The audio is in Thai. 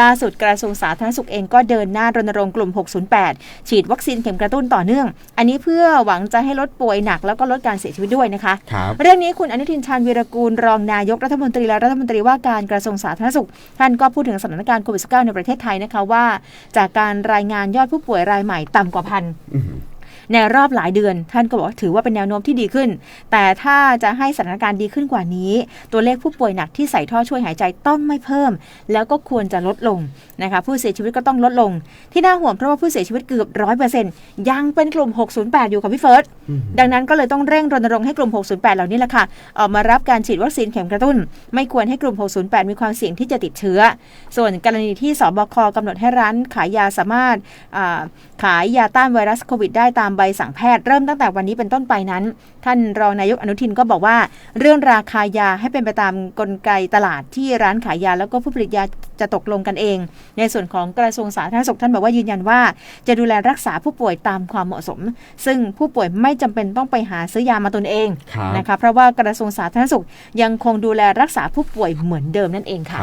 ล่าสุดกระทรวงสาธารณสุขเองก็เดินหน้ารณรงค์กลุ่ม 608 ฉีดวัคซีนเข็มกระตุ้นต่อเนื่อง อันนี้เพื่อหวังจะให้ลดป่วยหนักแล้วก็ลดการเสียชีวิตด้วยนะคะครับเรื่องนี้คุณอนุทินชาญวีรกูลรองนายกรัฐมนตรีและรัฐมนตรีว่าการกระทรวงสาธารณสุข ท่านก็พูดถึงสถานการณ์โควิด -19 ในประเทศไทยนะคะว่า จากการรายงานยอดผู้ป่วยรายใหม่ต่ำกว่าพันอืม ในรอบหลายเดือน ท่านก็บอกว่าถือว่าเป็นแนวโน้มที่ดีขึ้น แต่ถ้าจะให้สถานการณ์ดีขึ้นกว่านี้ ตัวเลขผู้ป่วยหนักที่ใส่ท่อช่วยหายใจต้องไม่เพิ่ม แล้วก็ควรจะลดลงนะคะผู้เสียชีวิตก็ต้องลดลง ที่น่าห่วงเพราะว่าผู้เสียชีวิตเกือบร้อยเปอร์เซ็นต์ยังเป็นกลุ่ม 608 อยู่กับพี่เฟิร์สอืมดังนั้นก็เลยต้องเร่งรณรงค์ให้กลุ่ม 608 เหล่านี้แหละค่ะออกมารับการฉีดวัคซีนเข็มกระตุ้น ไม่ควรให้กลุ่ม 608 มีความเสี่ยงที่จะติดเชื้อ ส่วนกรณีที่สบคกำหนดให้ร้านขายยาสามารถอ่าขายยาต้านไวรัสโควิดได้ตามใบสั่งแพทย์เริ่มตั้งแต่วันนี้เป็นต้นไปนั้น ท่านรองนายกอนุทินก็บอกว่า เรื่องราคายาให้เป็นไปตามกลไกตลาดที่ร้านขายยา แล้วก็ผู้ผลิตยาจะตกลงกันเอง ในส่วนของกระทรวงสาธารณสุขท่านบอกว่ายืนยันว่า จะดูแลรักษาผู้ป่วยตามความเหมาะสม ซึ่งผู้ป่วยไม่จำเป็นต้องไปหาซื้อยามาตนเองครับนะคะเพราะว่ากระทรวงสาธารณสุขยังคงดูแลรักษาผู้ป่วยเหมือนเดิมนั่นเองค่ะครับ